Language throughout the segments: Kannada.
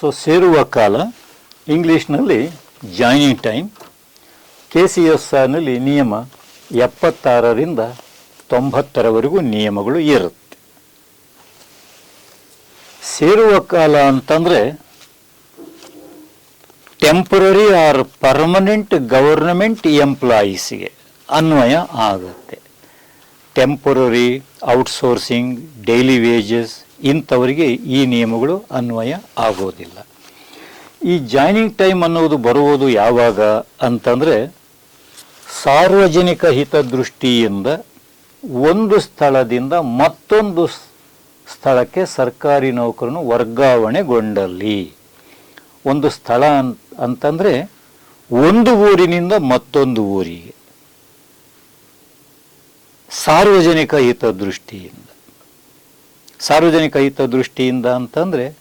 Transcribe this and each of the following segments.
ಸೊ ಸೇರುವ ಕಾಲ ಇಂಗ್ಲೀಷ್ನಲ್ಲಿ joining time K C S ಆರ್ನಲ್ಲಿ ನಿಯಮ ಎಪ್ಪತ್ತಾರರಿಂದ ತೊಂಬತ್ತರವರೆಗೂ ನಿಯಮಗಳು ಇರುತ್ತೆ. ಸೇರುವ ಕಾಲ ಅಂತಂದರೆ ಟೆಂಪರರಿ ಆರ್ ಪರ್ಮನೆಂಟ್ ಗವರ್ನಮೆಂಟ್ ಎಂಪ್ಲಾಯೀಸ್ಗೆ ಅನ್ವಯ ಆಗುತ್ತೆ. ಟೆಂಪರರಿ ಔಟ್ಸೋರ್ಸಿಂಗ್ ಡೈಲಿ ವೇಜಸ್ ಇಂಥವರಿಗೆ ಈ ನಿಯಮಗಳು ಅನ್ವಯ ಆಗೋದಿಲ್ಲ. ಈ ಜಾಯ್ನಿಂಗ್ ಟೈಮ್ ಅನ್ನೋದು ಬರುವುದು ಯಾವಾಗ ಅಂತಂದರೆ ಸಾರ್ವಜನಿಕ ಹಿತದೃಷ್ಟಿಯಿಂದ ಒಂದು ಸ್ಥಳದಿಂದ ಮತ್ತೊಂದು ಸ್ಥಳಕ್ಕೆ ಸರ್ಕಾರಿ ನೌಕರನು ವರ್ಗಾವಣೆಗೊಂಡಲ್ಲಿ. ಒಂದು ಸ್ಥಳ ಅಂತಂದರೆ ಒಂದು ಊರಿನಿಂದ ಮತ್ತೊಂದು ಊರಿಗೆ. ಸಾರ್ವಜನಿಕ ಹಿತದೃಷ್ಟಿಯಿಂದ. ಸಾರ್ವಜನಿಕ ಹಿತದೃಷ್ಟಿಯಿಂದ ಅಂತಂದರೆ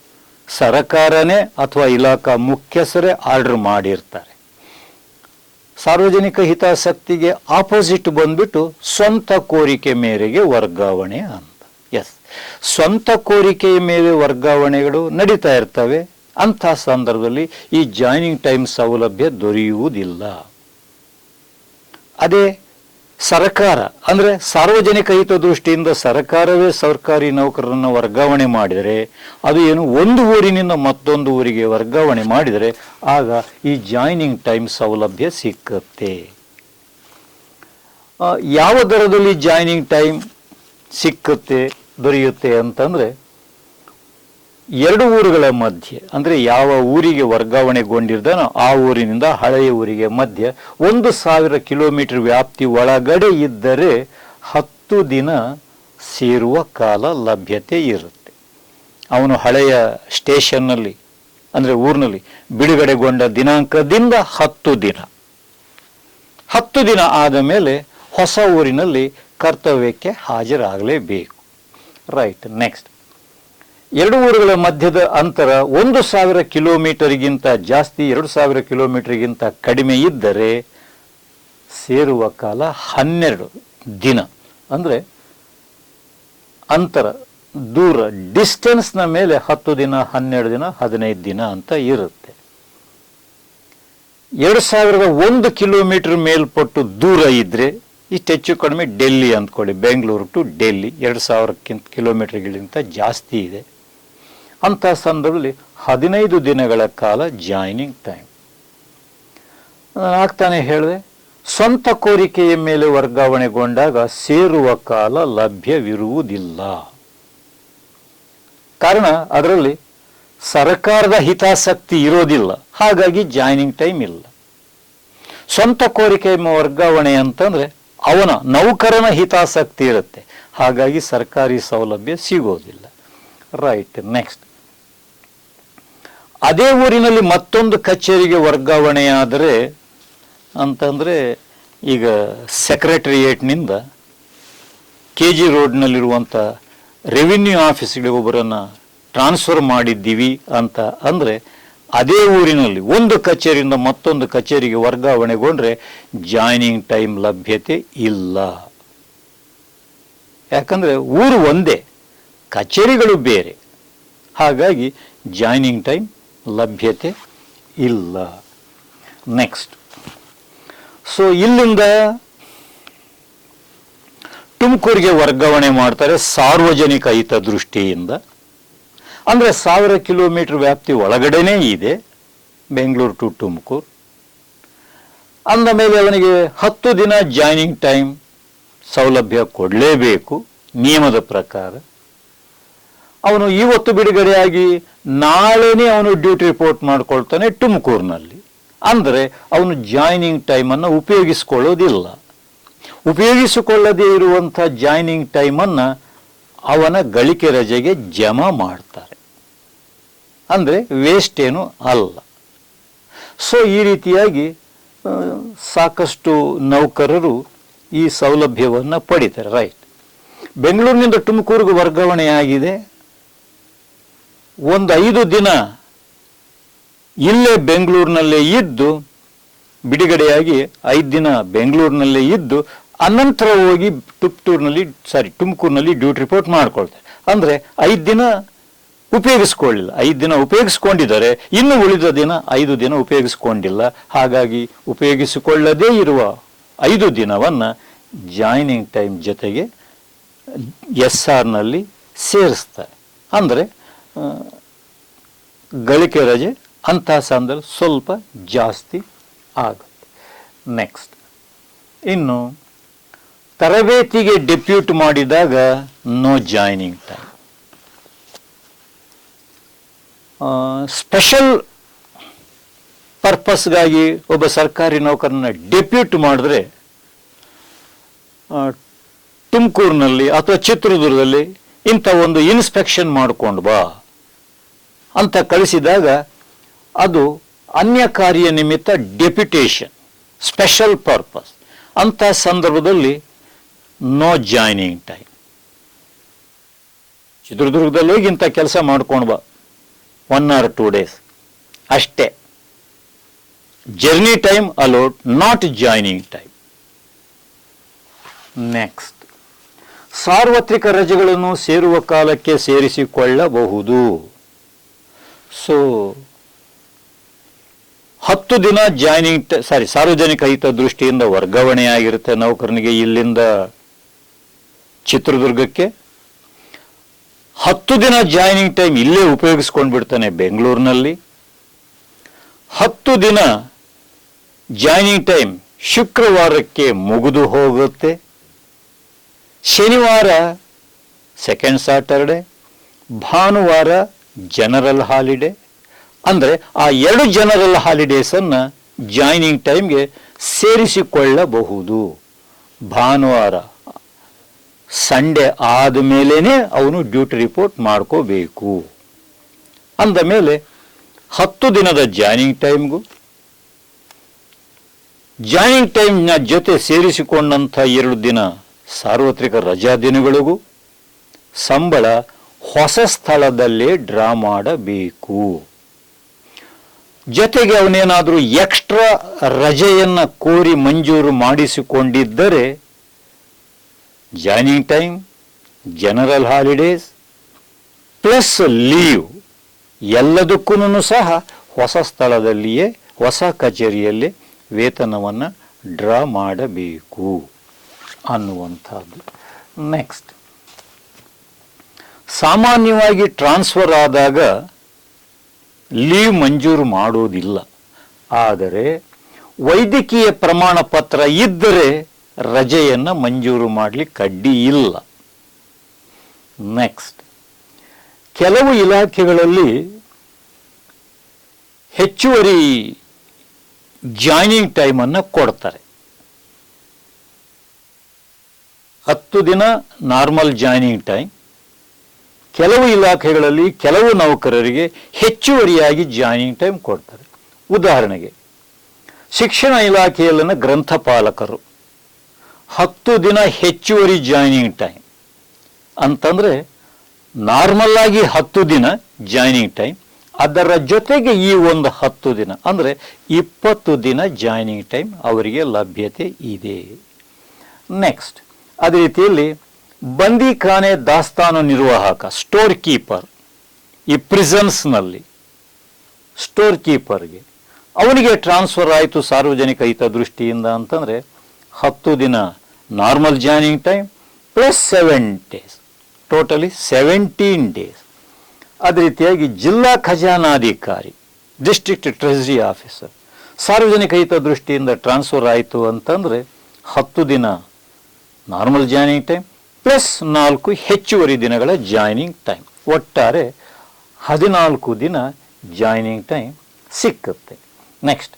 ಸರಕಾರನೇ ಅಥವಾ ಇಲಾಖಾ ಮುಖ್ಯಸ್ಥರೇ ಆರ್ಡರ್ ಮಾಡಿರ್ತಾರೆ. ಸಾರ್ವಜನಿಕ ಹಿತಾಸಕ್ತಿಗೆ ಆಪೋಸಿಟ್ ಬಂದ್ಬಿಟ್ಟು ಸ್ವಂತ ಕೋರಿಕೆ ಮೇರೆಗೆ ವರ್ಗಾವಣೆ ಅಂತ. ಎಸ್ ಸ್ವಂತ ಕೋರಿಕೆಯ ಮೇಲೆ ವರ್ಗಾವಣೆಗಳು ನಡೀತಾ ಇರ್ತವೆ. ಅಂಥ ಸಂದರ್ಭದಲ್ಲಿ ಈ ಜಾಯ್ನಿಂಗ್ ಟೈಮ್ ಸೌಲಭ್ಯ ದೊರೆಯುವುದಿಲ್ಲ. ಅದೇ ಸರ್ಕಾರ, ಅಂದರೆ ಸಾರ್ವಜನಿಕ ಹಿತದೃಷ್ಟಿಯಿಂದ ಸರ್ಕಾರವೇ ಸರ್ಕಾರಿ ನೌಕರರನ್ನು ವರ್ಗಾವಣೆ ಮಾಡಿದರೆ, ಅದು ಏನು ಒಂದು ಊರಿನಿಂದ ಮತ್ತೊಂದು ಊರಿಗೆ ವರ್ಗಾವಣೆ ಮಾಡಿದರೆ, ಆಗ ಈ ಜಾಯ್ನಿಂಗ್ ಟೈಮ್ ಸೌಲಭ್ಯ ಸಿಕ್ಕತ್ತೆ. ಯಾವ ದರದಲ್ಲಿ ಜಾಯ್ನಿಂಗ್ ಟೈಮ್ ಸಿಕ್ಕತ್ತೆ, ದೊರೆಯುತ್ತೆ ಅಂತಂದರೆ ಎರಡು ಊರುಗಳ ಮಧ್ಯೆ, ಅಂದರೆ ಯಾವ ಊರಿಗೆ ವರ್ಗಾವಣೆಗೊಂಡಿರ್ತಾನೋ ಆ ಊರಿನಿಂದ ಹಳೆಯ ಊರಿಗೆ ಮಧ್ಯೆ ಒಂದು ಸಾವಿರ ಕಿಲೋಮೀಟರ್ ವ್ಯಾಪ್ತಿ ಒಳಗಡೆ ಇದ್ದರೆ ಹತ್ತು ದಿನ ಸೇರುವ ಕಾಲ ಲಭ್ಯತೆ ಇರುತ್ತೆ. ಅವನು ಹಳೆಯ ಸ್ಟೇಷನ್ನಲ್ಲಿ, ಅಂದರೆ ಊರಿನಲ್ಲಿ ಬಿಡುಗಡೆಗೊಂಡ ದಿನಾಂಕದಿಂದ ಹತ್ತು ದಿನ. ಹತ್ತು ದಿನ ಆದ ಮೇಲೆ ಹೊಸ ಊರಿನಲ್ಲಿ ಕರ್ತವ್ಯಕ್ಕೆ ಹಾಜರಾಗಲೇಬೇಕು. ರೈಟ್ ನೆಕ್ಸ್ಟ್ ಎರಡು ಊರುಗಳ ಮಧ್ಯದ ಅಂತರ ಒಂದು ಸಾವಿರ ಕಿಲೋಮೀಟರ್ಗಿಂತ ಜಾಸ್ತಿ, ಎರಡು ಸಾವಿರ ಕಿಲೋಮೀಟರ್ಗಿಂತ ಕಡಿಮೆ ಇದ್ದರೆ ಸೇರುವ ಕಾಲ ಹನ್ನೆರಡು ದಿನ. ಅಂದರೆ ಅಂತರ, ದೂರ ಡಿಸ್ಟೆನ್ಸ್ನ ಮೇಲೆ ಹತ್ತು ದಿನ, ಹನ್ನೆರಡು ದಿನ, ಹದಿನೈದು ದಿನ ಅಂತ ಇರುತ್ತೆ. ಎರಡು ಸಾವಿರದ ಒಂದು ಕಿಲೋಮೀಟರ್ ಮೇಲ್ಪಟ್ಟು ದೂರ ಇದ್ದರೆ ಇಷ್ಟು ಹೆಚ್ಚು ಕಡಿಮೆ ಡೆಲ್ಲಿ ಅಂದ್ಕೊಳ್ಳಿ, ಬೆಂಗಳೂರು ಟು ಡೆಲ್ಲಿ, ಎರಡು ಸಾವಿರಕ್ಕಿಂತ ಕಿಲೋಮೀಟರ್ಗಳಿಗಿಂತ ಜಾಸ್ತಿ ಇದೆ. ಅಂಥ ಸಂದರ್ಭದಲ್ಲಿ ಹದಿನೈದು ದಿನಗಳ ಕಾಲ ಜಾಯ್ನಿಂಗ್ ಟೈಮ್ ಆಗ್ತಾನೆ ಹೇಳಿದೆ, ಸ್ವಂತ ಕೋರಿಕೆಯ ಮೇಲೆ ವರ್ಗಾವಣೆಗೊಂಡಾಗ ಸೇರುವ ಕಾಲ ಲಭ್ಯವಿರುವುದಿಲ್ಲ. ಕಾರಣ ಅದರಲ್ಲಿ ಸರ್ಕಾರದ ಹಿತಾಸಕ್ತಿ ಇರೋದಿಲ್ಲ, ಹಾಗಾಗಿ ಜಾಯ್ನಿಂಗ್ ಟೈಮ್ ಇಲ್ಲ. ಸ್ವಂತ ಕೋರಿಕೆ ವರ್ಗಾವಣೆ ಅಂತಂದ್ರೆ ಅವನ ನೌಕರನ ಹಿತಾಸಕ್ತಿ ಇರುತ್ತೆ, ಹಾಗಾಗಿ ಸರ್ಕಾರಿ ಸೌಲಭ್ಯ ಸಿಗೋದಿಲ್ಲ. ರೈಟ್ ನೆಕ್ಸ್ಟ್ ಅದೇ ಊರಿನಲ್ಲಿ ಮತ್ತೊಂದು ಕಚೇರಿಗೆ ವರ್ಗಾವಣೆಯಾದರೆ ಅಂತಂದರೆ ಈಗ ಸೆಕ್ರೆಟರಿಯೇಟ್ನಿಂದ ಕೆ ಜಿ ರೋಡ್ನಲ್ಲಿರುವಂಥ ರೆವಿನ್ಯೂ ಆಫೀಸ್ಗೆ ಒಬ್ಬರನ್ನು ಟ್ರಾನ್ಸ್ಫರ್ ಮಾಡಿದ್ದೀವಿ ಅಂತ ಅಂದರೆ ಅದೇ ಊರಿನಲ್ಲಿ ಒಂದು ಕಚೇರಿಯಿಂದ ಮತ್ತೊಂದು ಕಚೇರಿಗೆ ವರ್ಗಾವಣೆಗೊಂಡ್ರೆ ಜಾಯ್ನಿಂಗ್ ಟೈಮ್ ಲಭ್ಯತೆ ಇಲ್ಲ. ಯಾಕಂದರೆ ಊರು ಒಂದೇ, ಕಚೇರಿಗಳು ಬೇರೆ. ಹಾಗಾಗಿ ಜಾಯ್ನಿಂಗ್ ಟೈಮ್ ಲಭ್ಯತೆ ಇಲ್ಲ. ನೆಕ್ಸ್ಟ್ ಸೊ ಇಲ್ಲಿಂದ ತುಮಕೂರಿಗೆ ವರ್ಗಾವಣೆ ಮಾಡ್ತಾರೆ ಸಾರ್ವಜನಿಕ ಹಿತದೃಷ್ಟಿಯಿಂದ. ಅಂದರೆ ಸಾವಿರ ಕಿಲೋಮೀಟರ್ ವ್ಯಾಪ್ತಿ ಒಳಗಡೆನೇ ಇದೆ, ಬೆಂಗಳೂರು ಟು ತುಮಕೂರು. ಅಂದ ಮೇಲೆ ಅವನಿಗೆ ಹತ್ತು ದಿನ ಜಾಯ್ನಿಂಗ್ ಟೈಮ್ ಸೌಲಭ್ಯ ಕೊಡಲೇಬೇಕು, ನಿಯಮದ ಪ್ರಕಾರ. ಅವನು ಇವತ್ತು ಬಿಡುಗಡೆಯಾಗಿ ನಾಳೆನೇ ಅವನು ಡ್ಯೂಟಿ ರಿಪೋರ್ಟ್ ಮಾಡ್ಕೊಳ್ತಾನೆ ತುಮಕೂರಿನಲ್ಲಿ. ಅಂದರೆ ಅವನು ಜಾಯ್ನಿಂಗ್ ಟೈಮನ್ನು ಉಪಯೋಗಿಸಿಕೊಳ್ಳೋದಿಲ್ಲ. ಉಪಯೋಗಿಸಿಕೊಳ್ಳದೇ ಇರುವಂಥ ಜಾಯ್ನಿಂಗ್ ಟೈಮನ್ನು ಅವನ ಗಳಿಕೆ ರಜೆಗೆ ಜಮಾ ಮಾಡ್ತಾರೆ. ಅಂದರೆ ವೇಸ್ಟ್ ಏನು ಅಲ್ಲ. ಸೊ ಈ ರೀತಿಯಾಗಿ ಸಾಕಷ್ಟು ನೌಕರರು ಈ ಸೌಲಭ್ಯವನ್ನು ಪಡಿತಾರೆ. ರೈಟ್ ಬೆಂಗಳೂರಿನಿಂದ ತುಮಕೂರಿಗೆ ವರ್ಗಾವಣೆಯಾಗಿದೆ. ಒಂದು ಐದು ದಿನ ಇಲ್ಲೇ ಬೆಂಗಳೂರಿನಲ್ಲೇ ಇದ್ದು, ಬಿಡುಗಡೆಯಾಗಿ ಐದು ದಿನ ಬೆಂಗಳೂರಿನಲ್ಲೇ ಇದ್ದು, ಅನಂತರ ಹೋಗಿ ತುಪ್ಟೂರಿನಲ್ಲಿ ಸಾರಿ ತುಮಕೂರಿನಲ್ಲಿ ಡ್ಯೂಟಿ ರಿಪೋರ್ಟ್ ಮಾಡ್ಕೊಳ್ತಾರೆ. ಅಂದರೆ ಐದು ದಿನ ಉಪಯೋಗಿಸ್ಕೊಳ್ಳಿಲ್ಲ. ಐದು ದಿನ ಉಪಯೋಗಿಸ್ಕೊಂಡಿದ್ದಾರೆ. ಇನ್ನು ಉಳಿದ ದಿನ ಐದು ದಿನ ಉಪಯೋಗಿಸ್ಕೊಂಡಿಲ್ಲ. ಹಾಗಾಗಿ ಉಪಯೋಗಿಸಿಕೊಳ್ಳದೇ ಇರುವ ಐದು ದಿನವನ್ನು ಜಾಯ್ನಿಂಗ್ ಟೈಮ್ ಜೊತೆಗೆ ಎಸ್ ಆರ್ನಲ್ಲಿ ಸೇರಿಸ್ತಾರೆ. ಅಂದರೆ ಗಳಿಕೆ ರಜೆ ಅಂತಹ ಸಂದರ್ಭ ಸ್ವಲ್ಪ ಜಾಸ್ತಿ ಆಗುತ್ತೆ. ನೆಕ್ಸ್ಟ್ ಇನ್ನು ತರಬೇತಿಗೆ ಡೆಪ್ಯೂಟ್ ಮಾಡಿದಾಗ ನೋ ಜಾಯ್ನಿಂಗ್ ಟೈಮ್ ಸ್ಪೆಷಲ್ ಪರ್ಪಸ್ಗಾಗಿ ಒಬ್ಬ ಸರ್ಕಾರಿ ನೌಕರನ ಡೆಪ್ಯೂಟ್ ಮಾಡಿದ್ರೆ ತುಮಕೂರಿನಲ್ಲಿ ಅಥವಾ ಚಿತ್ರದುರ್ಗದಲ್ಲಿ ಇಂಥ ಒಂದು ಇನ್ಸ್ಪೆಕ್ಷನ್ ಮಾಡಿಕೊಂಡು ಬಾ. ಅಂತ ಕಳಿಸಿದಾಗ ಅದು ಅನ್ಯ ಕಾರ್ಯ ನಿಮಿತ್ತ ಡೆಪ್ಯುಟೇಷನ್ ಸ್ಪೆಷಲ್ ಪರ್ಪಸ್ ಅಂತ ಸಂದರ್ಭದಲ್ಲಿ ನೋ ಜಾಯ್ನಿಂಗ್ ಟೈಮ್ ಚಿತ್ರದುರ್ಗದಲ್ಲಿ ಹೋಗಿ ಇಂಥ ಕೆಲಸ ಮಾಡ್ಕೊಂಡು ಬಾ. ಒನ್ ಆರ್ ಟೂ ಡೇಸ್ ಅಷ್ಟೇ. Journey time allowed not joining time next ಸಾರ್ವತ್ರಿಕ ರಜೆಗಳನ್ನು ಸೇರುವ ಕಾಲಕ್ಕೆ ಸೇರಿಸಿಕೊಳ್ಳಬಹುದು. ಸೊ ಹತ್ತು ದಿನ ಜಾಯ್ನಿಂಗ್ ಸಾರಿ ಸಾರ್ವಜನಿಕ ಹಿತ ದೃಷ್ಟಿಯಿಂದ ವರ್ಗಾವಣೆಯಾಗಿರುತ್ತೆ ನೌಕರನಿಗೆ ಇಲ್ಲಿಂದ ಚಿತ್ರದುರ್ಗಕ್ಕೆ. ಹತ್ತು ದಿನ ಜಾಯ್ನಿಂಗ್ ಟೈಮ್ ಇಲ್ಲೇ ಉಪಯೋಗಿಸ್ಕೊಂಡು ಬಿಡ್ತಾನೆ ಬೆಂಗಳೂರಿನಲ್ಲಿ. ಹತ್ತು ದಿನ ಜಾಯ್ನಿಂಗ್ ಟೈಮ್ ಶುಕ್ರವಾರಕ್ಕೆ ಮುಗಿದು ಹೋಗುತ್ತೆ. ಶನಿವಾರ ಸೆಕೆಂಡ್ ಸ್ಯಾಟರ್ಡೆ ಭಾನುವಾರ ಜನರಲ್ ಹಾಲಿಡೇ ಅಂದರೆ ಆ ಎರಡು ಜನರಲ್ ಹಾಲಿಡೇಸನ್ನು ಜಾಯ್ನಿಂಗ್ ಟೈಮ್ಗೆ ಸೇರಿಸಿಕೊಳ್ಳಬಹುದು. ಭಾನುವಾರ, ಸಂಡೇ ಆದ ಮೇಲೇನೆ ಅವನು ಡ್ಯೂಟಿ ರಿಪೋರ್ಟ್ ಮಾಡ್ಕೋಬೇಕು. ಅಂದ ಮೇಲೆ ಹತ್ತು ದಿನದ ಜಾಯ್ನಿಂಗ್ ಟೈಮ್ಗೂ ಜಾಯ್ನಿಂಗ್ ಟೈಮ್ನ ಜೊತೆ ಸೇರಿಸಿಕೊಂಡಂಥ ಎರಡು ದಿನ ಸಾರ್ವತ್ರಿಕ ರಜಾ ದಿನಗಳಿಗೂ, ಸಂಬಳ ಹೊಸ ಸ್ಥಳದಲ್ಲಿ ಡ್ರಾ ಮಾಡಬೇಕು. ಜೊತೆಗೆ ಅವನೇನಾದರೂ ಎಕ್ಸ್ಟ್ರಾ ರಜೆಯನ್ನು ಕೋರಿ ಮಂಜೂರು ಮಾಡಿಸಿಕೊಂಡಿದ್ದರೆ, joining time, general holidays, plus leave ಎಲ್ಲದಕ್ಕೂ ಸಹ ಹೊಸ ಸ್ಥಳದಲ್ಲಿಯೇ, ಹೊಸ ಕಚೇರಿಯಲ್ಲಿ ವೇತನವನ್ನು ಡ್ರಾ ಮಾಡಬೇಕು ಅನ್ನುವಂಥದ್ದು. ನೆಕ್ಸ್ಟ್ ಸಾಮಾನ್ಯವಾಗಿ ಟ್ರಾನ್ಸ್ಫರ್ ಆದಾಗ ಲೀವ್ ಮಂಜೂರು ಮಾಡೋದಿಲ್ಲ. ಆದರೆ ವೈದ್ಯಕೀಯ ಪ್ರಮಾಣ ಪತ್ರ ಇದ್ದರೆ ರಜೆಯನ್ನು ಮಂಜೂರು ಮಾಡಲಿ ಕಡ್ಡಿ ಇಲ್ಲ. ನೆಕ್ಸ್ಟ್ ಕೆಲವು ಇಲಾಖೆಗಳಲ್ಲಿ ಹೆಚ್ಚುವರಿ ಜಾಯ್ನಿಂಗ್ ಟೈಮನ್ನು ಕೊಡ್ತಾರೆ. ಹತ್ತು ದಿನ ನಾರ್ಮಲ್ ಜಾಯ್ನಿಂಗ್ ಟೈಮ್. ಕೆಲವು ಇಲಾಖೆಗಳಲ್ಲಿ ಕೆಲವು ನೌಕರರಿಗೆ ಹೆಚ್ಚುವರಿಯಾಗಿ ಜಾಯಿನಿಂಗ್ ಟೈಮ್ ಕೊಡ್ತಾರೆ. ಉದಾಹರಣೆಗೆ, ಶಿಕ್ಷಣ ಇಲಾಖೆಯಲ್ಲಿನ ಗ್ರಂಥಪಾಲಕರು ಹತ್ತು ದಿನ ಹೆಚ್ಚುವರಿ ಜಾಯ್ನಿಂಗ್ ಟೈಮ್ ಅಂತಂದರೆ ನಾರ್ಮಲ್ ಆಗಿ ಹತ್ತು ದಿನ ಜಾಯ್ನಿಂಗ್ ಟೈಮ್, ಅದರ ಜೊತೆಗೆ ಈ ಒಂದು ಹತ್ತು ದಿನ ಅಂದರೆ ಇಪ್ಪತ್ತು ದಿನ ಜಾಯ್ನಿಂಗ್ ಟೈಮ್ ಅವರಿಗೆ ಲಭ್ಯತೆ ಇದೆ. ನೆಕ್ಸ್ಟ್, ಅದೇ ರೀತಿಯಲ್ಲಿ ಬಂದಿಖಾನೆ ದಾಸ್ತಾನು ನಿರ್ವಾಹಕ ಸ್ಟೋರ್ ಕೀಪರ್ ಈ ಪ್ರಿಸನ್ಸ್ನಲ್ಲಿ ಸ್ಟೋರ್ ಕೀಪರ್ಗೆ ಅವನಿಗೆ ಟ್ರಾನ್ಸ್ಫರ್ ಆಯಿತು ಸಾರ್ವಜನಿಕ ಹಿತದೃಷ್ಟಿಯಿಂದ ಅಂತಂದರೆ ಹತ್ತು ದಿನ normal joining time plus seven days totally seventeen days ಅದೇ ರೀತಿಯಾಗಿ ಜಿಲ್ಲಾ ಖಜಾನಾಧಿಕಾರಿ ಡಿಸ್ಟ್ರಿಕ್ಟ್ ಟ್ರೆಜರಿ ಆಫೀಸರ್ ಸಾರ್ವಜನಿಕ ಹಿತದೃಷ್ಟಿಯಿಂದ ಟ್ರಾನ್ಸ್ಫರ್ ಆಯಿತು ಅಂತಂದರೆ ಹತ್ತು ದಿನ ನಾರ್ಮಲ್ ಜಾಯ್ನಿಂಗ್ ಟೈಮ್ ಪ್ಲಸ್ ನಾಲ್ಕು ಹೆಚ್ಚುವರಿ ದಿನಗಳ ಜಾಯ್ನಿಂಗ್ ಟೈಮ್. ಒಟ್ಟಾರೆ ಹದಿನಾಲ್ಕು ದಿನ ಜಾಯ್ನಿಂಗ್ ಟೈಮ್ ಸಿಕ್ಕುತ್ತೆ. ನೆಕ್ಸ್ಟ್.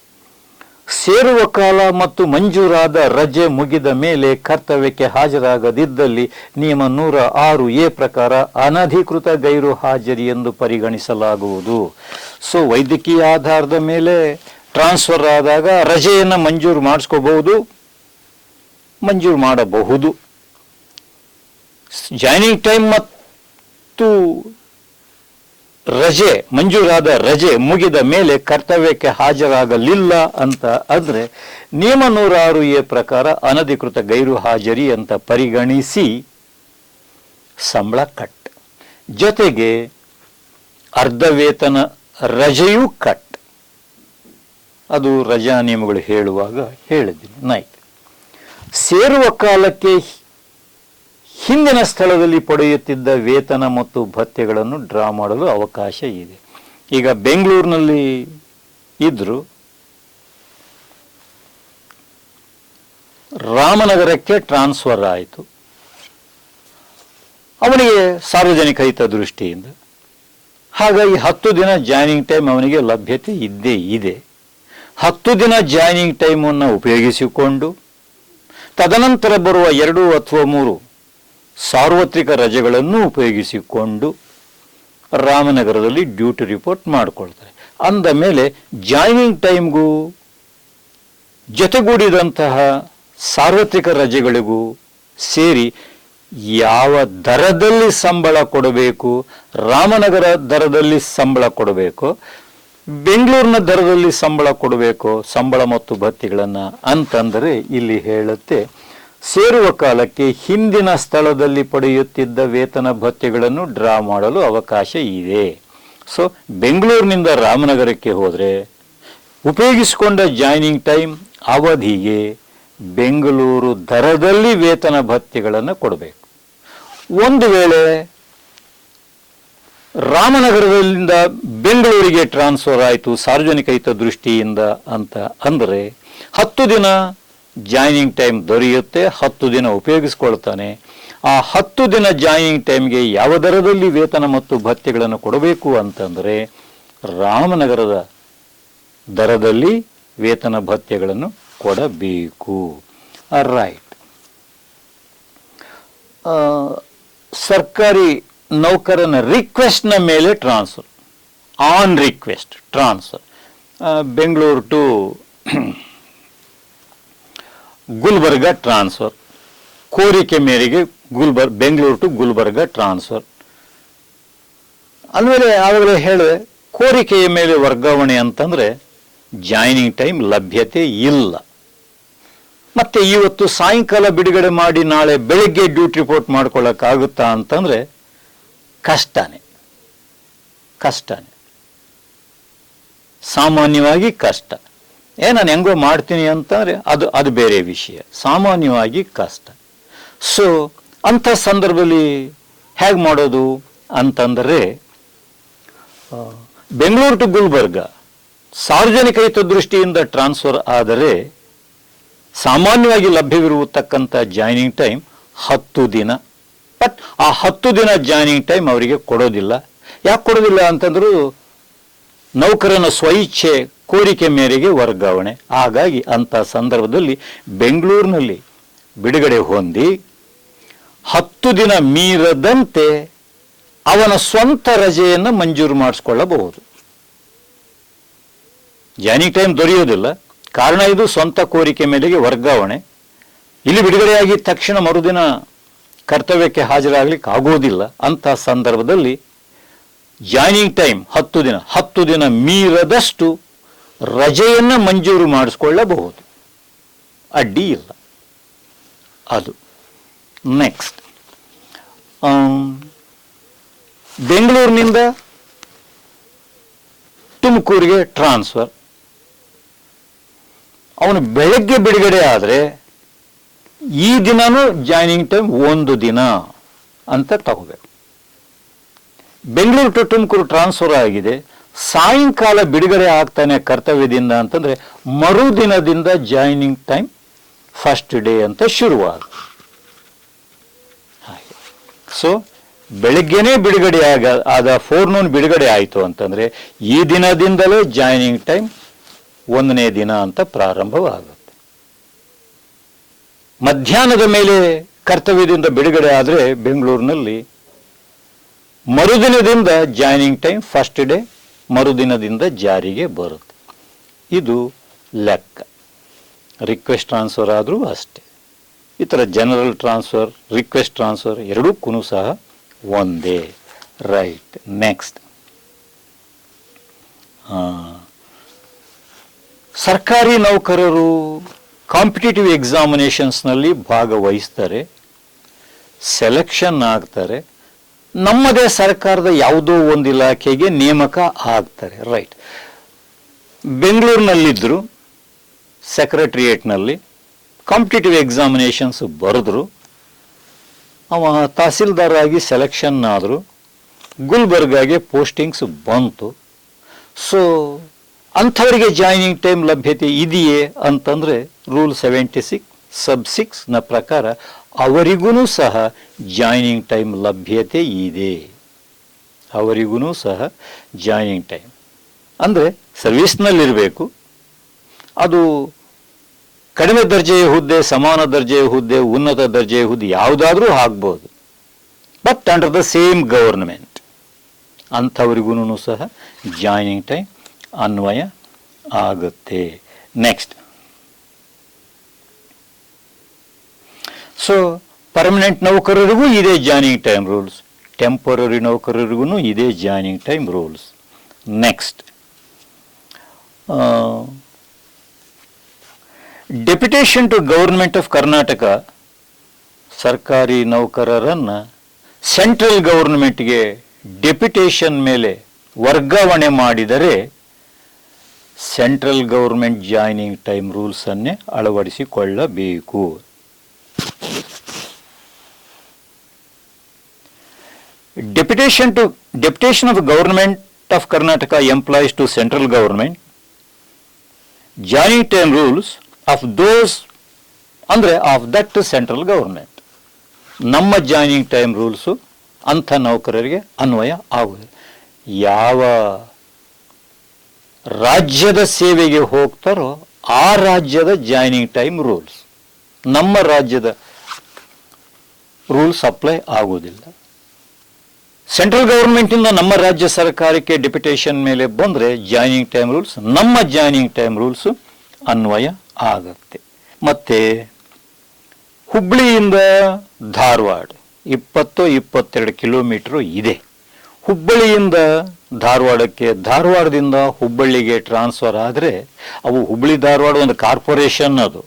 ಸೇರುವ ಕಾಲ ಮತ್ತು ಮಂಜೂರಾದ ರಜೆ ಮುಗಿದ ಮೇಲೆ ಕರ್ತವ್ಯಕ್ಕೆ ಹಾಜರಾಗದಿದ್ದಲ್ಲಿ ನಿಯಮ ನೂರ ಆರು ಎ ಪ್ರಕಾರ ಅನಧಿಕೃತ ಗೈರು ಹಾಜರಿ ಎಂದು ಪರಿಗಣಿಸಲಾಗುವುದು. ಸೊ, ವೈದ್ಯಕೀಯ ಆಧಾರದ ಮೇಲೆ ಟ್ರಾನ್ಸ್ಫರ್ ಆದಾಗ ರಜೆಯನ್ನು ಮಂಜೂರು ಮಾಡಿಸ್ಕೋಬಹುದು, ಮಂಜೂರು ಮಾಡಬಹುದು. ಜಾಯ್ನಿಂಗ್ ಟೈಮ್ ಮತ್ತು ರಜೆ, ಮಂಜೂರಾದ ರಜೆ ಮುಗಿದ ಮೇಲೆ ಕರ್ತವ್ಯಕ್ಕೆ ಹಾಜರಾಗಲಿಲ್ಲ ಅಂತ ಆದರೆ ನಿಯಮ ನೂರಾರು ಎ ಪ್ರಕಾರ ಅನಧಿಕೃತ ಗೈರು ಹಾಜರಿ ಅಂತ ಪರಿಗಣಿಸಿ ಸಂಬಳ ಕಟ್. ಜೊತೆಗೆ ಅರ್ಧ ವೇತನ ರಜೆಯೂ ಕಟ್. ಅದು ರಜಾ ನಿಯಮಗಳು ಹೇಳುವಾಗ ಹೇಳಿದ್ದೀನಿ. ನೈಟ್ ಸೇರುವ ಕಾಲಕ್ಕೆ ಹಿಂದಿನ ಸ್ಥಳದಲ್ಲಿ ಪಡೆಯುತ್ತಿದ್ದ ವೇತನ ಮತ್ತು ಭತ್ಯೆಗಳನ್ನು ಡ್ರಾ ಮಾಡಲು ಅವಕಾಶ ಇದೆ. ಈಗ ಬೆಂಗಳೂರಿನಲ್ಲಿ ಇದ್ರು ರಾಮನಗರಕ್ಕೆ ಟ್ರಾನ್ಸ್ಫರ್ ಆಯಿತು. ಅವನಿಗೆ ಸಾರ್ವಜನಿಕ ಹಿತ ದೃಷ್ಟಿಯಿಂದ ಹಾಗಾಗಿ ಹತ್ತು ದಿನ ಜಾಯ್ನಿಂಗ್ ಟೈಮ್ ಅವನಿಗೆ ಲಭ್ಯತೆ ಇದ್ದೇ ಇದೆ. ಹತ್ತು ದಿನ ಜಾಯ್ನಿಂಗ್ ಟೈಮನ್ನು ಉಪಯೋಗಿಸಿಕೊಂಡು, ತದನಂತರ ಬರುವ ಎರಡು ಅಥವಾ ಮೂರು ಸಾರ್ವತ್ರಿಕ ರಜೆಗಳನ್ನು ಉಪಯೋಗಿಸಿಕೊಂಡು ರಾಮನಗರದಲ್ಲಿ ಡ್ಯೂಟಿ ರಿಪೋರ್ಟ್ ಮಾಡಿಕೊಳ್ತಾರೆ. ಅಂದ ಮೇಲೆ ಜಾಯ್ನಿಂಗ್ ಟೈಮ್ಗೂ ಜೊತೆಗೂಡಿದಂತಹ ಸಾರ್ವತ್ರಿಕ ರಜೆಗಳಿಗೂ ಸೇರಿ ಯಾವ ದರದಲ್ಲಿ ಸಂಬಳ ಕೊಡಬೇಕು, ರಾಮನಗರ ದರದಲ್ಲಿ ಸಂಬಳ ಕೊಡಬೇಕು, ಬೆಂಗಳೂರಿನ ದರದಲ್ಲಿ ಸಂಬಳ ಕೊಡಬೇಕು, ಸಂಬಳ ಮತ್ತು ಭತ್ತಿಗಳನ್ನು ಅಂತಂದರೆ ಇಲ್ಲಿ ಹೇಳುತ್ತೆ ಸೇರುವ ಕಾಲಕ್ಕೆ ಹಿಂದಿನ ಸ್ಥಳದಲ್ಲಿ ಪಡೆಯುತ್ತಿದ್ದ ವೇತನ ಭತ್ಯೆಗಳನ್ನು ಡ್ರಾ ಮಾಡಲು ಅವಕಾಶ ಇದೆ. ಸೊ ಬೆಂಗಳೂರಿನಿಂದ ರಾಮನಗರಕ್ಕೆ ಹೋದರೆ ಉಪಯೋಗಿಸಿಕೊಂಡ ಜಾಯ್ನಿಂಗ್ ಟೈಮ್ ಅವಧಿಗೆ ಬೆಂಗಳೂರು ದರದಲ್ಲಿ ವೇತನ ಭತ್ಯೆಗಳನ್ನು ಕೊಡಬೇಕು. ಒಂದು ವೇಳೆ ರಾಮನಗರದಿಂದ ಬೆಂಗಳೂರಿಗೆ ಟ್ರಾನ್ಸ್ಫರ್ ಆಯಿತು ಸಾರ್ವಜನಿಕ ಹಿತ ದೃಷ್ಟಿಯಿಂದ ಅಂತ ಅಂದರೆ ಹತ್ತು ದಿನ ಜಾಯ್ನಿಂಗ್ ಟೈಮ್ ದೊರೆಯುತ್ತೆ, ಹತ್ತು ದಿನ ಉಪಯೋಗಿಸ್ಕೊಳ್ತಾನೆ. ಆ ಹತ್ತು ದಿನ ಜಾಯ್ನಿಂಗ್ ಟೈಮ್ಗೆ ಯಾವ ದರದಲ್ಲಿ ವೇತನ ಮತ್ತು ಭತ್ಯೆಗಳನ್ನು ಕೊಡಬೇಕು ಅಂತಂದರೆ ರಾಮನಗರದ ದರದಲ್ಲಿ ವೇತನ ಭತ್ಯೆಗಳನ್ನು ಕೊಡಬೇಕು. ರೈಟ್ ಸರ್ಕಾರಿ ನೌಕರನ ರಿಕ್ವೆಸ್ಟ್ನ ಮೇಲೆ transfer on request transfer Bengaluru to Gulbarga transfer. ಕೋರಿಕೆ ಮೇರೆಗೆ ಗುಲ್ಬರ್, ಬೆಂಗಳೂರು ಟು ಗುಲ್ಬರ್ಗ ಟ್ರಾನ್ಸ್ಫರ್. ಆಮೇಲೆ ಆವಾಗಲೇ ಹೇಳಿದೆ, ಕೋರಿಕೆಯ ಮೇಲೆ ವರ್ಗಾವಣೆ ಅಂತಂದ್ರೆ ಜಾಯ್ನಿಂಗ್ ಟೈಮ್ ಲಭ್ಯತೆ ಇಲ್ಲ. ಮತ್ತೆ ಇವತ್ತು ಸಾಯಂಕಾಲ ಬಿಡುಗಡೆ ಮಾಡಿ ನಾಳೆ ಬೆಳಗ್ಗೆ ಡ್ಯೂಟಿ ರಿಪೋರ್ಟ್ ಮಾಡ್ಕೊಳ್ಳೋಕ್ಕಾಗುತ್ತಾ ಅಂತಂದ್ರೆ ಕಷ್ಟನೇ. ಕಷ್ಟನೇ. ಸಾಮಾನ್ಯವಾಗಿ ಕಷ್ಟ. ಏ, ನಾನು ಹೆಂಗೋ ಮಾಡ್ತೀನಿ ಅಂತಂದ್ರೆ ಅದು ಅದು ಬೇರೆ ವಿಷಯ. ಸಾಮಾನ್ಯವಾಗಿ ಕಷ್ಟ. ಸೊ ಅಂಥ ಸಂದರ್ಭದಲ್ಲಿ ಹೇಗೆ ಮಾಡೋದು ಅಂತಂದರೆ ಬೆಂಗಳೂರು ಟು ಗುಲ್ಬರ್ಗ ಸಾರ್ವಜನಿಕ ಹಿತದೃಷ್ಟಿಯಿಂದ ಟ್ರಾನ್ಸ್ಫರ್ ಆದರೆ ಸಾಮಾನ್ಯವಾಗಿ ಲಭ್ಯವಿರುವತಕ್ಕಂಥ ಜಾಯ್ನಿಂಗ್ ಟೈಮ್ ಹತ್ತು ದಿನ. ಬಟ್ ಆ ಹತ್ತು ದಿನ ಜಾಯ್ನಿಂಗ್ ಟೈಮ್ ಅವರಿಗೆ ಕೊಡೋದಿಲ್ಲ. ಯಾಕೆ ಕೊಡೋದಿಲ್ಲ ಅಂತಂದರೂ ನೌಕರನ ಸ್ವಇಚ್ಛೆ ಕೋರಿಕೆ ಮೇರೆಗೆ ವರ್ಗಾವಣೆ. ಹಾಗಾಗಿ ಅಂಥ ಸಂದರ್ಭದಲ್ಲಿ ಬೆಂಗಳೂರಿನಲ್ಲಿ ಬಿಡುಗಡೆ ಹೊಂದಿ ಹತ್ತು ದಿನ ಮೀರದಂತೆ ಅವನ ಸ್ವಂತ ರಜೆಯನ್ನು ಮಂಜೂರು ಮಾಡಿಸ್ಕೊಳ್ಳಬಹುದು. ಎನಿ ಟೈಮ್ ದೊರೆಯೋದಿಲ್ಲ ಕಾರಣ ಇದು ಸ್ವಂತ ಕೋರಿಕೆ ಮೇಲೆಗೆ ವರ್ಗಾವಣೆ. ಇಲ್ಲಿ ಬಿಡುಗಡೆಯಾಗಿ ತಕ್ಷಣ ಮರುದಿನ ಕರ್ತವ್ಯಕ್ಕೆ ಹಾಜರಾಗಲಿಕ್ಕೆ ಆಗೋದಿಲ್ಲ ಅಂತ ಸಂದರ್ಭದಲ್ಲಿ ಜಾಯ್ನಿಂಗ್ ಟೈಮ್ ಹತ್ತು ದಿನ ಹತ್ತು ದಿನ ಮೀರದಷ್ಟು ರಜೆಯನ್ನು ಮಂಜೂರು ಮಾಡಿಸ್ಕೊಳ್ಳಬಹುದು. ಅಡ್ಡಿ ಇಲ್ಲ ಅದು. ನೆಕ್ಸ್ಟ್ ಬೆಂಗಳೂರಿನಿಂದ ತುಮಕೂರಿಗೆ ಟ್ರಾನ್ಸ್ಫರ್ ಅವನು ಬೆಳಗ್ಗೆ ಬಿಡುಗಡೆ ಆದರೆ ಈ ದಿನನೂ ಜಾಯ್ನಿಂಗ್ ಟೈಮ್ ಒಂದು ದಿನ ಅಂತ ತಗೋಬೇಕು. ಬೆಂಗಳೂರು ಟು ತುಮಕೂರು ಟ್ರಾನ್ಸ್ಫರ್ ಆಗಿದೆ. ಸಾಯಂಕಾಲ ಬಿಡುಗಡೆ ಆಗ್ತಾನೆ ಕರ್ತವ್ಯದಿಂದ ಅಂತಂದ್ರೆ ಮರುದಿನದಿಂದ ಜಾಯ್ನಿಂಗ್ ಟೈಮ್ ಫಸ್ಟ್ ಡೇ ಅಂತ ಶುರುವಾಗ. ಸೊ ಬೆಳಗ್ಗೆನೇ ಬಿಡುಗಡೆ ಆಗ, ಆದ ಫೋರ್ನೂನ್ ಬಿಡುಗಡೆ ಆಯಿತು ಅಂತಂದ್ರೆ ಈ ದಿನದಿಂದಲೇ ಜಾಯ್ನಿಂಗ್ ಟೈಮ್ ಒಂದನೇ ದಿನ ಅಂತ ಪ್ರಾರಂಭವಾಗುತ್ತೆ. ಮಧ್ಯಾಹ್ನದ ಮೇಲೆ ಕರ್ತವ್ಯದಿಂದ ಬಿಡುಗಡೆ ಆದರೆ ಬೆಂಗಳೂರಿನಲ್ಲಿ ಮರುದಿನದಿಂದ ಜಾಯ್ನಿಂಗ್ ಟೈಮ್ ಫಸ್ಟ್ ಡೇ ಮರುದಿನದಿಂದ ಜಾರಿಗೆ ಬರುತ್ತೆ. ಇದು ಲೆಕ್ಕ. ರಿಕ್ವೆಸ್ಟ್ ಟ್ರಾನ್ಸ್ಫರ್ ಆದರೂ ಅಷ್ಟೇ. ಈ ಥರ ಜನರಲ್ ಟ್ರಾನ್ಸ್ಫರ್ ರಿಕ್ವೆಸ್ಟ್ ಟ್ರಾನ್ಸ್ಫರ್ ಎರಡಕ್ಕೂ ಸಹ ಒಂದೇ. ರೈಟ್ ನೆಕ್ಸ್ಟ್ ಸರ್ಕಾರಿ ನೌಕರರು ಕಾಂಪಿಟೇಟಿವ್ ಎಕ್ಸಾಮಿನೇಷನ್ಸ್ನಲ್ಲಿ ಭಾಗವಹಿಸ್ತಾರೆ ಸೆಲೆಕ್ಷನ್ ಆಗ್ತಾರೆ ನಮ್ಮದೇ ಸರ್ಕಾರದ ಯಾವುದೋ ಒಂದು ಇಲಾಖೆಗೆ ನೇಮಕ ಆಗ್ತಾರೆ ರೈಟ್ ಬೆಂಗಳೂರಿನಲ್ಲಿದ್ದರು ಸೆಕ್ರೆಟ್ರಿಯೇಟ್ನಲ್ಲಿ ಕಾಂಪಿಟೇಟಿವ್ ಎಕ್ಸಾಮಿನೇಷನ್ಸ್ ಬರೆದ್ರು, ಅವ ತಹಸೀಲ್ದಾರ್ ಆಗಿ ಸೆಲೆಕ್ಷನ್ ಆದರು, ಗುಲ್ಬರ್ಗಾಗೆ ಪೋಸ್ಟಿಂಗ್ಸ್ ಬಂತು. ಸೊ ಅಂಥವರಿಗೆ ಜಾಯ್ನಿಂಗ್ ಟೈಮ್ ಲಭ್ಯತೆ ಇದೆಯೇ ಅಂತಂದರೆ ರೂಲ್ ಸೆವೆಂಟಿ ಸಿಕ್ಸ್ ಸಬ್ ಸಿಕ್ಸ್ನ ಪ್ರಕಾರ ಅವರಿಗೂ ಸಹ ಜಾಯ್ನಿಂಗ್ ಟೈಮ್ ಲಭ್ಯತೆ ಇದೆ ಅವರಿಗೂ ಸಹ ಜಾಯ್ನಿಂಗ್ ಟೈಮ್ ಅಂದರೆ ಸರ್ವಿಸ್ನಲ್ಲಿರಬೇಕು ಅದು ಕಡಿಮೆ ದರ್ಜೆಯ ಹುದ್ದೆ ಸಮಾನ ದರ್ಜೆಯ ಹುದ್ದೆ ಉನ್ನತ ದರ್ಜೆಯ ಹುದ್ದೆ ಯಾವುದಾದ್ರೂ ಆಗ್ಬೋದು but under the same government ಅಂಥವ್ರಿಗೂ ಸಹ ಜಾಯ್ನಿಂಗ್ ಟೈಮ್ ಅನ್ವಯ ಆಗುತ್ತೆ ನೆಕ್ಸ್ಟ್ ಸೊ ಪರ್ಮನೆಂಟ್ ನೌಕರರಿಗೂ ಇದೇ ಜಾಯ್ನಿಂಗ್ ಟೈಮ್ ರೂಲ್ಸ್ ಟೆಂಪರರಿ ನೌಕರರಿಗೂ ಇದೇ joining time rules next deputation to government of Karnataka ಸರ್ಕಾರಿ ನೌಕರರನ್ನು ಸೆಂಟ್ರಲ್ ಗೌರ್ಮೆಂಟ್ಗೆ ಡೆಪ್ಯುಟೇಷನ್ ಮೇಲೆ ವರ್ಗಾವಣೆ ಮಾಡಿದರೆ ಸೆಂಟ್ರಲ್ ಗೌರ್ಮೆಂಟ್ ಜಾಯ್ನಿಂಗ್ ಟೈಮ್ ರೂಲ್ಸನ್ನೇ ಅಳವಡಿಸಿಕೊಳ್ಳಬೇಕು. Deputation to deputation of government of Karnataka employees to central government joining time rules of those ಅಂದರೆ ಆಫ್ ದಟ್ ಸೆಂಟ್ರಲ್ ಗೌರ್ಮೆಂಟ್ ನಮ್ಮ ಜಾಯಿನಿಂಗ್ ಟೈಮ್ ರೂಲ್ಸು ಅಂಥ ನೌಕರರಿಗೆ ಅನ್ವಯ ಆಗುವುದಿಲ್ಲ ಯಾವ ರಾಜ್ಯದ ಸೇವೆಗೆ ಹೋಗ್ತಾರೋ ಆ ರಾಜ್ಯದ ಜಾಯಿನಿಂಗ್ ಟೈಮ್ ರೂಲ್ಸ್ ನಮ್ಮ ರಾಜ್ಯದ ರೂಲ್ಸ್ ಅಪ್ಲೈ ಆಗುವುದಿಲ್ಲ ಸೆಂಟ್ರಲ್ ಗೌರ್ಮೆಂಟಿಂದ ನಮ್ಮ ರಾಜ್ಯ ಸರ್ಕಾರಕ್ಕೆ ಡೆಪ್ಯುಟೇಷನ್ ಮೇಲೆ ಬಂದರೆ ಜಾಯ್ನಿಂಗ್ ಟೈಮ್ ರೂಲ್ಸ್, ನಮ್ಮ ಜಾಯ್ನಿಂಗ್ ಟೈಮ್ ರೂಲ್ಸ್ ಅನ್ವಯ ಆಗುತ್ತೆ. ಮತ್ತೆ ಹುಬ್ಬಳ್ಳಿಯಿಂದ ಧಾರವಾಡ, ಇಪ್ಪತ್ತು ಇಪ್ಪತ್ತೆರಡು ಕಿಲೋಮೀಟರ್ ಇದೆ. ಹುಬ್ಬಳ್ಳಿಯಿಂದ ಧಾರವಾಡಕ್ಕೆ, ಧಾರವಾಡದಿಂದ ಹುಬ್ಬಳ್ಳಿಗೆ ಟ್ರಾನ್ಸ್ಫರ್ ಆದರೆ ಅವು ಹುಬ್ಬಳ್ಳಿ ಧಾರವಾಡ ಒಂದು ಕಾರ್ಪೊರೇಷನ್ ಅದು.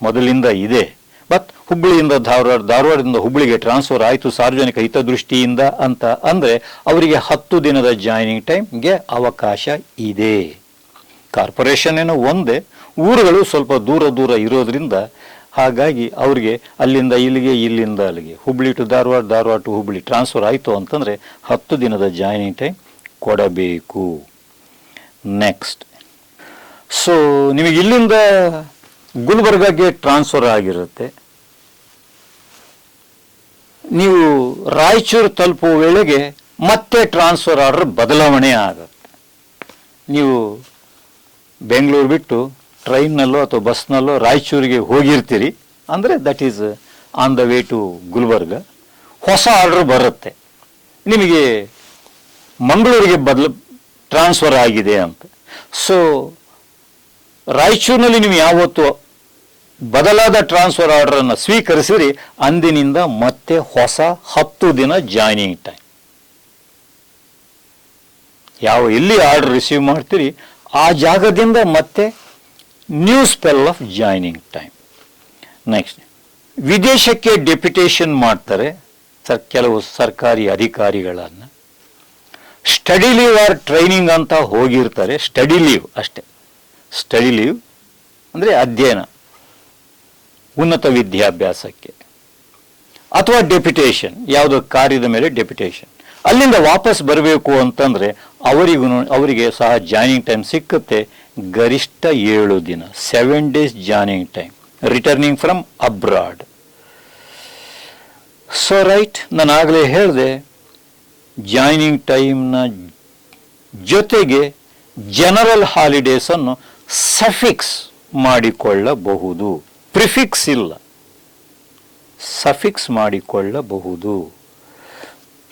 ಮೊದಲಿಂದ ಇದೆ. ಬಟ್ ಹುಬ್ಬಳ್ಳಿಯಿಂದ ಧಾರವಾಡ ಧಾರವಾಡದಿಂದ ಹುಬ್ಬಳ್ಳಿಗೆ ಟ್ರಾನ್ಸ್ಫರ್ ಆಯಿತು ಸಾರ್ವಜನಿಕ ಹಿತದೃಷ್ಟಿಯಿಂದ ಅಂತ ಅಂದರೆ ಅವರಿಗೆ ಹತ್ತು ದಿನದ ಜಾಯ್ನಿಂಗ್ ಟೈಮ್ಗೆ ಅವಕಾಶ ಇದೆ. ಕಾರ್ಪೊರೇಷನ್ ಏನೋ ಒಂದೇ, ಊರುಗಳು ಸ್ವಲ್ಪ ದೂರ ದೂರ ಇರೋದ್ರಿಂದ ಹಾಗಾಗಿ ಅವರಿಗೆ ಅಲ್ಲಿಂದ ಇಲ್ಲಿಗೆ, ಇಲ್ಲಿಂದ ಅಲ್ಲಿಗೆ, Hubli to Dharwad Dharwad to Hubballi transfer ಆಯಿತು ಅಂತಂದರೆ ಹತ್ತು ದಿನದ ಜಾಯ್ನಿಂಗ್ ಟೈಮ್ ಕೊಡಬೇಕು. ನೆಕ್ಸ್ಟ್ ಸೊ ನಿಮಗೆ ಇಲ್ಲಿಂದ ಗುಲ್ಬರ್ಗಾಗೆ ಟ್ರಾನ್ಸ್ಫರ್ ಆಗಿರುತ್ತೆ. ನೀವು ರಾಯಚೂರು ತಲುಪುವ ವೇಳೆಗೆ ಮತ್ತೆ ಟ್ರಾನ್ಸ್ಫರ್ ಆರ್ಡರ್ ಬದಲಾವಣೆ ಆಗುತ್ತೆ. ನೀವು ಬೆಂಗಳೂರು ಬಿಟ್ಟು ಟ್ರೈನ್ನಲ್ಲೋ ಅಥವಾ ಬಸ್ನಲ್ಲೋ ರಾಯಚೂರಿಗೆ ಹೋಗಿರ್ತೀರಿ. ಅಂದರೆ that is on the way to Gulbarga. ಹೊಸ ಆರ್ಡರ್ ಬರುತ್ತೆ. ನಿಮಗೆ ಮಂಗಳೂರಿಗೆ ಬದಲ ಟ್ರಾನ್ಸ್ಫರ್ ಆಗಿದೆ ಅಂತ. ಸೊ ರಾಯಚೂರಿನಲ್ಲಿ ನೀವು ಯಾವತ್ತು ಬದಲಾದ ಟ್ರಾನ್ಸ್ಫರ್ ಆರ್ಡರನ್ನು ಸ್ವೀಕರಿಸಿರಿ, ಅಂದಿನಿಂದ ಮತ್ತೆ ಹೊಸ ಹತ್ತು ದಿನ ಜಾಯ್ನಿಂಗ್ ಟೈಮ್ ಯಾವ ಎಲ್ಲಿ ಆರ್ಡರ್ ರಿಸೀವ್ ಮಾಡ್ತೀರಿ, ಆ ಜಾಗದಿಂದ ಮತ್ತೆ new spell of joining time next ವಿದೇಶಕ್ಕೆ ಡೆಪ್ಯುಟೇಷನ್ ಮಾಡ್ತಾರೆ ಸರ್ ಕೆಲವು ಸರ್ಕಾರಿ ಅಧಿಕಾರಿಗಳನ್ನು. ಸ್ಟಡಿ ಲೀವ್ ಆರ್ ಟ್ರೈನಿಂಗ್ ಅಂತ ಹೋಗಿರ್ತಾರೆ ಸ್ಟಡಿ ಲೀವ್ ಅಷ್ಟೇ. ಸ್ಟಡಿ ಲೀವ್ ಅಂದರೆ ಅಧ್ಯಯನ. ಉನ್ನತ ವಿದ್ಯಾಭ್ಯಾಸಕ್ಕೆ. ಅಥವಾ ಡೆಪ್ಯುಟೇಷನ್ ಯಾವುದೋ ಕಾರ್ಯದ ಮೇಲೆ ಡೆಪ್ಯುಟೇಷನ್ ಅಲ್ಲಿಂದ ವಾಪಸ್ ಬರಬೇಕು ಅಂತಂದರೆ ಅವರಿಗೂ ಅವರಿಗೆ ಸಹ ಜಾಯ್ನಿಂಗ್ ಟೈಮ್ ಸಿಕ್ಕುತ್ತೆ. ಗರಿಷ್ಠ ಏಳು ದಿನ seven days joining time returning from abroad so right ನಾನು ಆಗಲೇ ಹೇಳಿದೆ ಜಾಯ್ನಿಂಗ್ ಟೈಮ್ನ ಜೊತೆಗೆ ಜನರಲ್ ಹಾಲಿಡೇಸನ್ನು ಸಫಿಕ್ಸ್ ಮಾಡಿಕೊಳ್ಳಬಹುದು. ಪ್ರಿಫಿಕ್ಸ್ ಇಲ್ಲ. ಸಫಿಕ್ಸ್ ಮಾಡಿಕೊಳ್ಳಬಹುದು.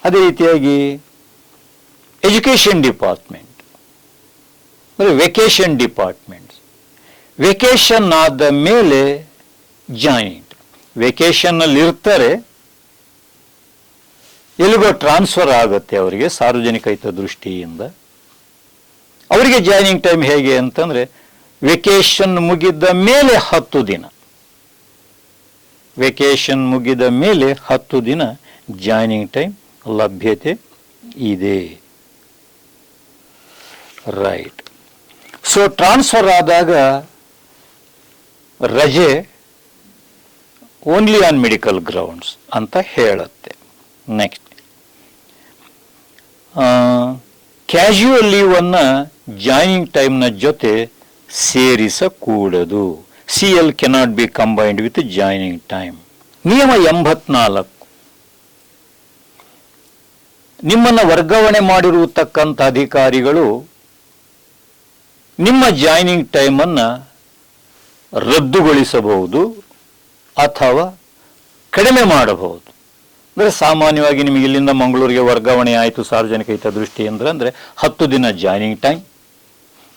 ಅದೇ ರೀತಿಯಾಗಿ ಎಜುಕೇಷನ್ ಡಿಪಾರ್ಟ್ಮೆಂಟ್, ಅಂದರೆ ವೆಕೇಷನ್ ಡಿಪಾರ್ಟ್ಮೆಂಟ್ ವೆಕೇಷನ್ ಆದ ಮೇಲೆ ಜಾಯಿಂಟ್. ವೆಕೇಷನ್ನಲ್ಲಿ ಇರ್ತಾರೆ, ಎಲ್ಲಿಗೋ ಟ್ರಾನ್ಸ್ಫರ್ ಆಗುತ್ತೆ ಅವರಿಗೆ ಸಾರ್ವಜನಿಕ ಹಿತದೃಷ್ಟಿಯಿಂದ. ಅವರಿಗೆ ಜಾಯ್ನಿಂಗ್ ಟೈಮ್ ಹೇಗೆ ಅಂತಂದರೆ ವೆಕೇಷನ್ ಮುಗಿದ ಮೇಲೆ ಹತ್ತು ದಿನ. ವೆಕೇಷನ್ ಮುಗಿದ ಮೇಲೆ ಹತ್ತು ದಿನ ಜಾಯ್ನಿಂಗ್ ಟೈಮ್ ಲಭ್ಯತೆ ಇದೆ. ರೈಟ್ ಸೊ ಟ್ರಾನ್ಸ್ಫರ್ ಆದಾಗ ರಜೆ ಓನ್ಲಿ ಆನ್ ಮೆಡಿಕಲ್ ಗ್ರೌಂಡ್ಸ್ ಅಂತ ಹೇಳುತ್ತೆ. ನೆಕ್ಸ್ಟ್ ಕ್ಯಾಶುವಲ್ ಲೀವನ್ನು ಜಾಯ್ನಿಂಗ್ ಟೈಮ್ನ ಜೊತೆ ಸೇರಿಸಕೂಡದು. C L cannot be combined with joining time ನಿಯಮ ಎಂಬತ್ನಾಲ್ಕು. ನಿಮ್ಮನ್ನು ವರ್ಗಾವಣೆ ಮಾಡಿರುತಕ್ಕಂಥ ಅಧಿಕಾರಿಗಳು ನಿಮ್ಮ ಜಾಯ್ನಿಂಗ್ ಟೈಮನ್ನು ರದ್ದುಗೊಳಿಸಬಹುದು ಅಥವಾ ಕಡಿಮೆ ಮಾಡಬಹುದು. ಅಂದರೆ ಸಾಮಾನ್ಯವಾಗಿ ನಿಮಗೆ ಇಲ್ಲಿಂದ ಮಂಗಳೂರಿಗೆ ವರ್ಗಾವಣೆ ಆಯಿತು ಸಾರ್ವಜನಿಕ ಹಿತದೃಷ್ಟಿಯಿಂದ ಅಂದರೆ ಹತ್ತು ದಿನ ಜಾಯ್ನಿಂಗ್ ಟೈಮ್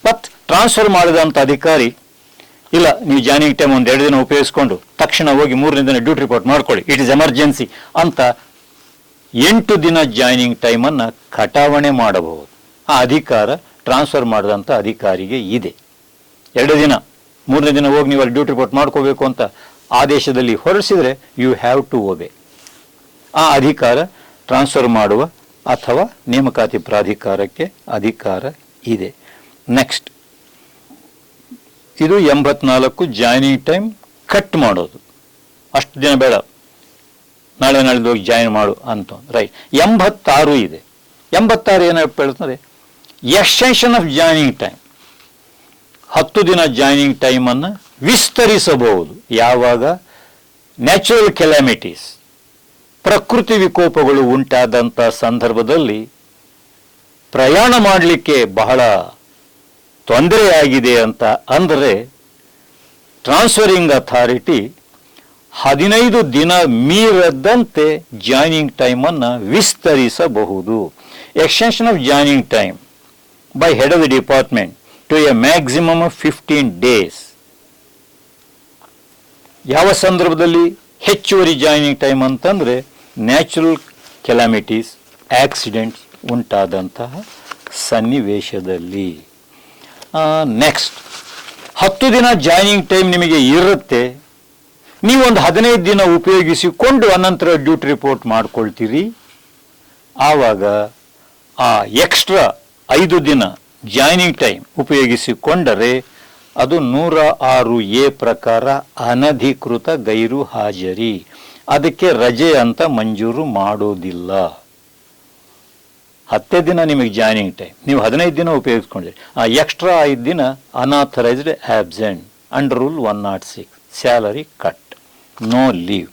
ಬಟ್ ಟ್ರಾನ್ಸ್ಫರ್ ಮಾಡಿದಂಥ ಅಧಿಕಾರಿ ಇಲ್ಲ, ನೀವು ಜಾನಿಂಗ್ ಟೈಮ್ ಒಂದು ಎರಡು ದಿನ ಉಪಯೋಗಿಸ್ಕೊಂಡು ತಕ್ಷಣ ಹೋಗಿ ಮೂರನೇ ದಿನ ಡ್ಯೂಟಿ ರಿಪೋರ್ಟ್ ಮಾಡ್ಕೊಳ್ಳಿ. ಇಟ್ ಇಸ್ ಎಮರ್ಜೆನ್ಸಿ ಅಂತ ಎಂಟು ದಿನ ಜಾಯ್ನಿಂಗ್ ಟೈಮನ್ನು ಕಟಾವಣೆ ಮಾಡಬಹುದು. ಆ ಅಧಿಕಾರ ಟ್ರಾನ್ಸ್ಫರ್ ಮಾಡಿದಂಥ ಅಧಿಕಾರಿಗೆ ಇದೆ. ಎರಡು ದಿನ, ಮೂರನೇ ದಿನ ಹೋಗಿ ನೀವು ಅಲ್ಲಿ ಡ್ಯೂಟಿ ರಿಪೋರ್ಟ್ ಮಾಡ್ಕೋಬೇಕು ಅಂತ ಆದೇಶದಲ್ಲಿ ಹೊರಡಿಸಿದರೆ ಯು ಹ್ಯಾವ್ ಟು ಒಬೆ ಆ ಅಧಿಕಾರ ಟ್ರಾನ್ಸ್ಫರ್ ಮಾಡುವ ಅಥವಾ ನೇಮಕಾತಿ ಪ್ರಾಧಿಕಾರಕ್ಕೆ ಅಧಿಕಾರ ಇದೆ. ನೆಕ್ಸ್ಟ್ ಇದು ಎಂಬತ್ನಾಲ್ಕು ಜಾಯ್ನಿಂಗ್ ಟೈಮ್ ಕಟ್ ಮಾಡೋದು. ಅಷ್ಟು ದಿನ ಬೇಡ. ನಾಳೆ ನಾಳೆ ಹೋಗಿ ಜಾಯಿನ್ ಮಾಡು ಅಂತ ರೈಟ್ ಎಂಬತ್ತಾರು ಇದೆ. ಎಂಬತ್ತಾರು ಏನಪ್ಪ ಹೇಳ್ತಂದ್ರೆ ಎಕ್ಸ್ಟೆನ್ಷನ್ ಆಫ್ ಜಾಯ್ನಿಂಗ್ ಟೈಮ್ ಹತ್ತು ದಿನ ಜಾಯ್ನಿಂಗ್ ಟೈಮನ್ನು ವಿಸ್ತರಿಸಬಹುದು. ಯಾವಾಗ? ನ್ಯಾಚುರಲ್ ಕೆಲಾಮಿಟೀಸ್ ಪ್ರಕೃತಿ ವಿಕೋಪಗಳು ಉಂಟಾದಂಥ ಸಂದರ್ಭದಲ್ಲಿ ಪ್ರಯಾಣ ಮಾಡಲಿಕ್ಕೆ ಬಹಳ ತೊಂದರೆಯಾಗಿದೆ ಅಂತ ಅಂದರೆ ಟ್ರಾನ್ಸ್ಫರಿಂಗ್ ಅಥಾರಿಟಿ ಹದಿನೈದು ದಿನ ಮೀರದಂತೆ ಜಾಯ್ನಿಂಗ್ ಟೈಮನ್ನು ವಿಸ್ತರಿಸಬಹುದು. Extension of joining time by head of the department to a maximum of fifteen days. ಯಾವ ಸಂದರ್ಭದಲ್ಲಿ ಹೆಚ್ಚುವರಿ ಜಾಯ್ನಿಂಗ್ ಟೈಮ್ ಅಂತಂದರೆ ನ್ಯಾಚುರಲ್ ಕೆಲಾಮಿಟೀಸ್, ಆಕ್ಸಿಡೆಂಟ್ಸ್ ಉಂಟಾದಂತಹ ಸನ್ನಿವೇಶದಲ್ಲಿ. ನೆಕ್ಸ್ಟ್ ಹತ್ತು ದಿನ ಜಾಯ್ನಿಂಗ್ ಟೈಮ್ ನಿಮಗೆ ಇರುತ್ತೆ. ನೀವೊಂದು ಹದಿನೈದು ದಿನ ಉಪಯೋಗಿಸಿಕೊಂಡು ಅನಂತರ ಡ್ಯೂಟಿ ರಿಪೋರ್ಟ್ ಮಾಡ್ಕೊಳ್ತೀರಿ. ಆವಾಗ ಆ ಎಕ್ಸ್ಟ್ರಾ ಐದು ದಿನ ಜಾಯ್ನಿಂಗ್ ಟೈಮ್ ಉಪಯೋಗಿಸಿಕೊಂಡರೆ ಅದು ನೂರ ಆರು ಎ ಪ್ರಕಾರ ಅನಧಿಕೃತ ಗೈರು ಹಾಜರಿ ಅದಕ್ಕೆ ರಜೆ ಅಂತ ಮಂಜೂರು ಮಾಡೋದಿಲ್ಲ. ಹತ್ತೇ ದಿನ ನಿಮಗೆ ಜಾಯ್ನಿಂಗ್ ಟೈಮ್. ನೀವು ಹದಿನೈದು ದಿನ ಉಪಯೋಗಿಸ್ಕೊಂಡ್ರಿ. ಆ ಎಕ್ಸ್ಟ್ರಾ ಐದು ದಿನ unauthorised absent under rule one not six salary cut no leave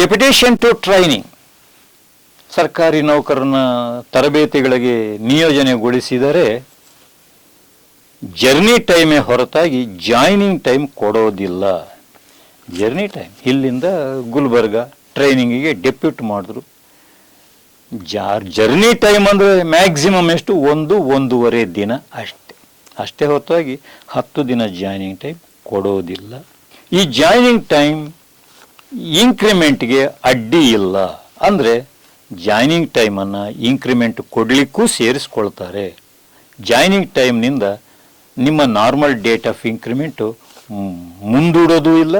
deputation to training ಸರ್ಕಾರಿ ನೌಕರನ ತರಬೇತಿಗಳಿಗೆ ನಿಯೋಜನೆಗೊಳಿಸಿದರೆ ಜರ್ನಿ ಟೈಮೇ ಹೊರತಾಗಿ ಜಾಯ್ನಿಂಗ್ ಟೈಮ್ ಕೊಡೋದಿಲ್ಲ. ಜರ್ನಿ ಟೈಮ್ ಇಲ್ಲಿಂದ ಗುಲ್ಬರ್ಗ ಟ್ರೈನಿಂಗಿಗೆ ಡೆಪ್ಯೂಟ್ ಮಾಡಿದ್ರು. ಜಾರ್ ಜರ್ನಿ ಟೈಮ್ ಅಂದರೆ ಮ್ಯಾಕ್ಸಿಮಮ್ ಎಷ್ಟು? ಒಂದು, ಒಂದೂವರೆ ದಿನ ಅಷ್ಟೇ. ಅಷ್ಟೇ ಹೊತ್ತಾಗಿ ಹತ್ತು ದಿನ ಜಾಯ್ನಿಂಗ್ ಟೈಮ್ ಕೊಡೋದಿಲ್ಲ. ಈ ಜಾಯ್ನಿಂಗ್ ಟೈಮ್ ಇನ್ಕ್ರಿಮೆಂಟ್ಗೆ ಅಡ್ಡಿ ಇಲ್ಲ. ಅಂದರೆ ಜಾಯ್ನಿಂಗ್ ಟೈಮನ್ನು ಇನ್ಕ್ರಿಮೆಂಟ್ ಕೊಡಲಿಕ್ಕೂ ಸೇರಿಸ್ಕೊಳ್ತಾರೆ. ಜಾಯ್ನಿಂಗ್ ಟೈಮ್ನಿಂದ ನಿಮ್ಮ ನಾರ್ಮಲ್ ಡೇಟ್ ಆಫ್ ಇನ್ಕ್ರಿಮೆಂಟು ಮುಂದೂಡೋದೂ ಇಲ್ಲ.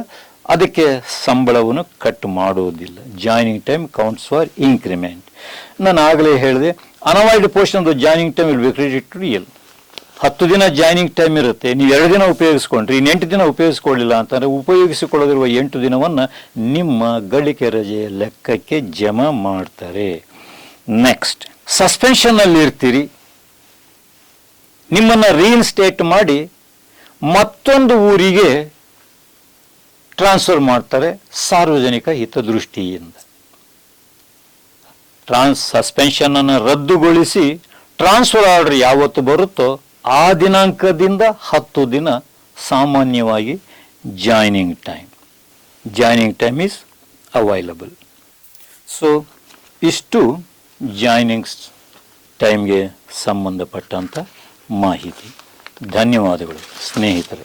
ಅದಕ್ಕೆ ಸಂಬಳವನ್ನು ಕಟ್ ಮಾಡೋದಿಲ್ಲ. Joining time counts for increment ನಾನು ಆಗಲೇ ಹೇಳಿದೆ, unavailed portion of joining time will credit to L ಹತ್ತು ದಿನ ಜಾಯ್ನಿಂಗ್ ಟೈಮ್ ಇರುತ್ತೆ, ನೀವು ಎರಡು ದಿನ ಉಪಯೋಗಿಸ್ಕೊಂಡ್ರಿ, ಇನ್ನು ಎಂಟು ದಿನ ಉಪಯೋಗಿಸ್ಕೊಳ್ಳಿಲ್ಲ ಅಂತಂದರೆ ಉಪಯೋಗಿಸಿಕೊಳ್ಳದಿರುವ ಎಂಟು ದಿನವನ್ನು ನಿಮ್ಮ ಗಳಿಕೆ ರಜೆಯ ಲೆಕ್ಕಕ್ಕೆ ಜಮಾ ಮಾಡ್ತಾರೆ. ನೆಕ್ಸ್ಟ್ ಸಸ್ಪೆನ್ಷನ್ನಲ್ಲಿ ಇರ್ತೀರಿ. ನಿಮ್ಮನ್ನು ರೀಇನ್ಸ್ಟೇಟ್ ಮಾಡಿ ಮತ್ತೊಂದು ಊರಿಗೆ ಟ್ರಾನ್ಸ್ಫರ್ ಮಾಡ್ತಾರೆ ಸಾರ್ವಜನಿಕ ಹಿತದೃಷ್ಟಿಯಿಂದ. ಟ್ರಾನ್ಸ್ ಸಸ್ಪೆನ್ಷನನ್ನು ರದ್ದುಗೊಳಿಸಿ ಟ್ರಾನ್ಸ್ಫರ್ ಆರ್ಡರ್ ಯಾವತ್ತು ಬರುತ್ತೋ ಆ ದಿನಾಂಕದಿಂದ ಹತ್ತು ದಿನ ಸಾಮಾನ್ಯವಾಗಿ joining time. Joining time is available. So ಇಷ್ಟು ಜಾಯ್ನಿಂಗ್ಸ್ ಟೈಮ್ಗೆ ಸಂಬಂಧಪಟ್ಟಂಥ ಮಾಹಿತಿ. ಧನ್ಯವಾದಗಳು ಸ್ನೇಹಿತರೆ.